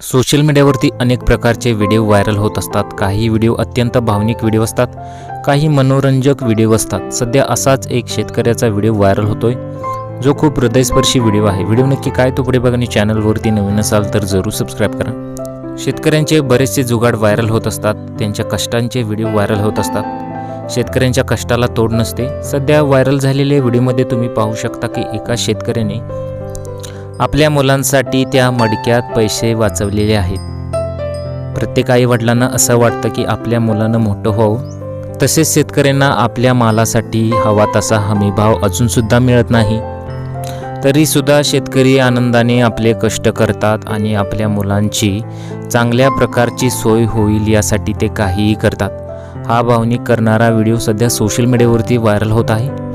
Social मीडियावरती अनेक प्रकारचे व्हिडिओ व्हायरल होत असतात. काही व्हिडिओ अत्यंत भावनिक व्हिडिओ असतात. काही मनोरंजक व्हिडिओ असतात. सध्या असाच एक शेतकऱ्याचा व्हिडिओ व्हायरल होतोय जो खूप हृदयस्पर्शी व्हिडिओ आहे. व्हिडिओ नक्की काय तो पुढे बघा आणि चॅनलवरती नवीन असाल तर जरूर सबस्क्राईब करा. शेतकऱ्यांचे बरेचसे जुगाड व्हायरल होत असतात. त्यांच्या कष्टांचे व्हिडिओ व्हायरल होत असतात. शेतकऱ्यांच्या कष्टाला तोड नसते. सध्या व्हायरल झालेल्या व्हिडिओमध्ये तुम्ही पाहू शकता की एका शेतकऱ्याने आपल्या मुलांसाठी त्या मडक्यात पैसे वाचवलेले आहेत. प्रत्येक आई वडिलांना असं वाटतं की आपल्या मुलांना मोठं व्हावं तसेच शेतकऱ्यांना आपल्या मालासाठी हवा तसा हमीभाव अजूनसुद्धा मिळत नाही. तरीसुद्धा शेतकरी आनंदाने आपले कष्ट करतात आणि आपल्या मुलांची चांगल्या प्रकारची सोय होईल यासाठी ते काहीही करतात. हा भावनिक करणारा व्हिडिओ सध्या सोशल मीडियावरती व्हायरल होत आहे.